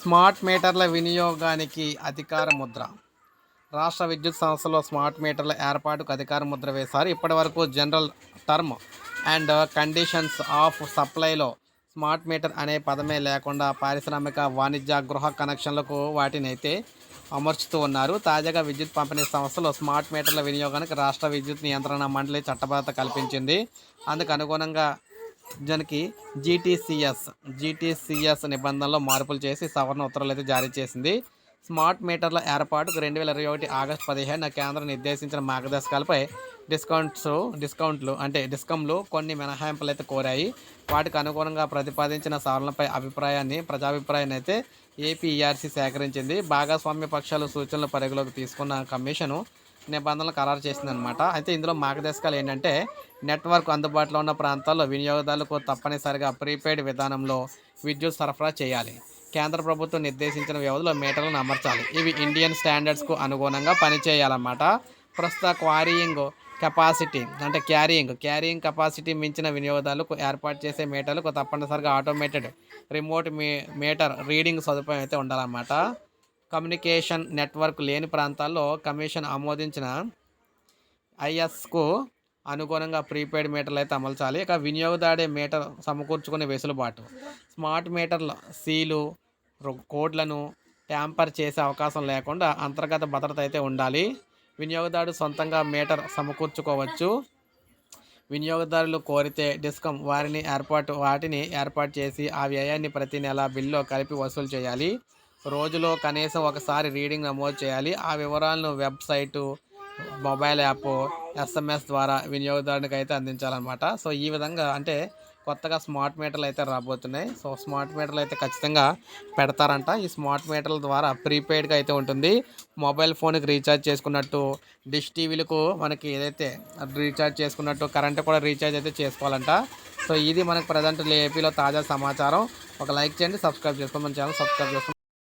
Smart మీటర్ల వినియోగానికి అధికార ముద్ర. రాష్ట్ర విద్యుత్ సంస్థలో స్మార్ట్ మీటర్ల ఏర్పాటుకు అధికార ముద్ర వేశారు. ఇప్పటి వరకు general term and conditions of సప్లైలో smart meter అనే పదమే లేకుండా పారిశ్రామిక వాణిజ్య గృహ కనెక్షన్లకు వాటిని అయితే అమర్చుతూ ఉన్నారు. తాజాగా విద్యుత్ పంపిణీ సంస్థలో స్మార్ట్ మీటర్ల వినియోగానికి రాష్ట్ర విద్యుత్ నియంత్రణ మండలి చట్టబద్ధత కల్పించింది. అందుకు అనుగుణంగా దానికి జీటీసీఎస్ జీటీసీఎస్ నిబంధనలో మార్పులు చేసి సవరణ ఉత్తర్వులు అయితే జారీ చేసింది. స్మార్ట్ మీటర్ల ఏర్పాటుకు రెండు వేల ఇరవై ఒకటి ఆగస్టు పదిహేను కేంద్రం నిర్దేశించిన మార్గదర్శకాలపై డిస్కౌంట్స్ డిస్కౌంట్లు అంటే డిస్కౌంట్లు కొన్ని మినహాయింపులు అయితే కోరాయి. వాటికి అనుగుణంగా ప్రతిపాదించిన సవరణలపై అభిప్రాయాన్ని ప్రజాభిప్రాయాన్ని అయితే ఏపీఈఆర్సీ సేకరించింది. భాగస్వామ్య పక్షాలు సూచనలు పరిగణలోకి తీసుకున్న కమిషను నిబంధనలు ఖరారు చేసిందనమాట అయితే ఇందులో మార్గదర్శకాలు ఏంటంటే నెట్వర్క్ అందుబాటులో ఉన్న ప్రాంతాల్లో వినియోగదారులకు తప్పనిసరిగా ప్రీపెయిడ్ విధానంలో విద్యుత్ సరఫరా చేయాలి. కేంద్ర ప్రభుత్వం నిర్దేశించిన వ్యవధిలో మీటర్లను అమర్చాలి. ఇవి ఇండియన్ స్టాండర్డ్స్కు అనుగుణంగా పనిచేయాలన్నమాట. ప్రస్తుత క్వారీయింగ్ కెపాసిటీ అంటే క్యారియింగ్ క్యారియింగ్ కెపాసిటీ మించిన వినియోగదారులకు ఏర్పాటు చేసే మీటర్లకు తప్పనిసరిగా ఆటోమేటెడ్ రిమోట్ మీ మీటర్ రీడింగ్ సదుపాయం అయితే ఉండాలన్నమాట. కమ్యూనికేషన్ నెట్వర్క్ లేని ప్రాంతాల్లో కమిషన్ ఆమోదించిన ఐఎస్కు అనుగుణంగా ప్రీపెయిడ్ మీటర్లు అయితే అమల్చాలి ఇక వినియోగదారుడే మీటర్ సమకూర్చుకునే వెసులుబాటు. స్మార్ట్ మీటర్ల సీలు కోడ్లను ట్యాంపర్ చేసే అవకాశం లేకుండా అంతర్గత భద్రత అయితే ఉండాలి. వినియోగదారుడు సొంతంగా మీటర్ సమకూర్చుకోవచ్చు. వినియోగదారులు కోరితే డిస్కమ్ వారిని ఏర్పాటు వాటిని ఏర్పాటు చేసి ఆ వ్యయాన్ని ప్రతి నెల బిల్లో కలిపి వసూలు చేయాలి. రోజులో కనీసం ఒకసారి రీడింగ్ నమోదు చేయాలి. ఆ వివరాలను వెబ్సైటు మొబైల్ యాప్ ఎస్ఎంఎస్ ద్వారా వినియోగదారునికి అయితే అందించాలన్నమాట. సో ఈ విధంగా అంటే కొత్తగా స్మార్ట్ మీటర్లు అయితే రాబోతున్నాయి. సో స్మార్ట్ మీటర్లు అయితే ఖచ్చితంగా పెడతారంట. ఈ స్మార్ట్ మీటర్ల ద్వారా ప్రీపెయిడ్గా అయితే ఉంటుంది. మొబైల్ ఫోన్కి రీఛార్జ్ చేసుకున్నట్టు డిష్ టీవీలకు మనకి ఏదైతే రీఛార్జ్ చేసుకున్నట్టు కరెంట్ కూడా రీఛార్జ్ అయితే చేసుకోవాలంట. సో ఇది మనకు ప్రజెంట్ ఏపీలో తాజా సమాచారం. ఒక లైక్ చేయండి సబ్స్క్రైబ్ చేసుకోమని ఛానల్ సబ్స్క్రైబ్ చేసుకోండి.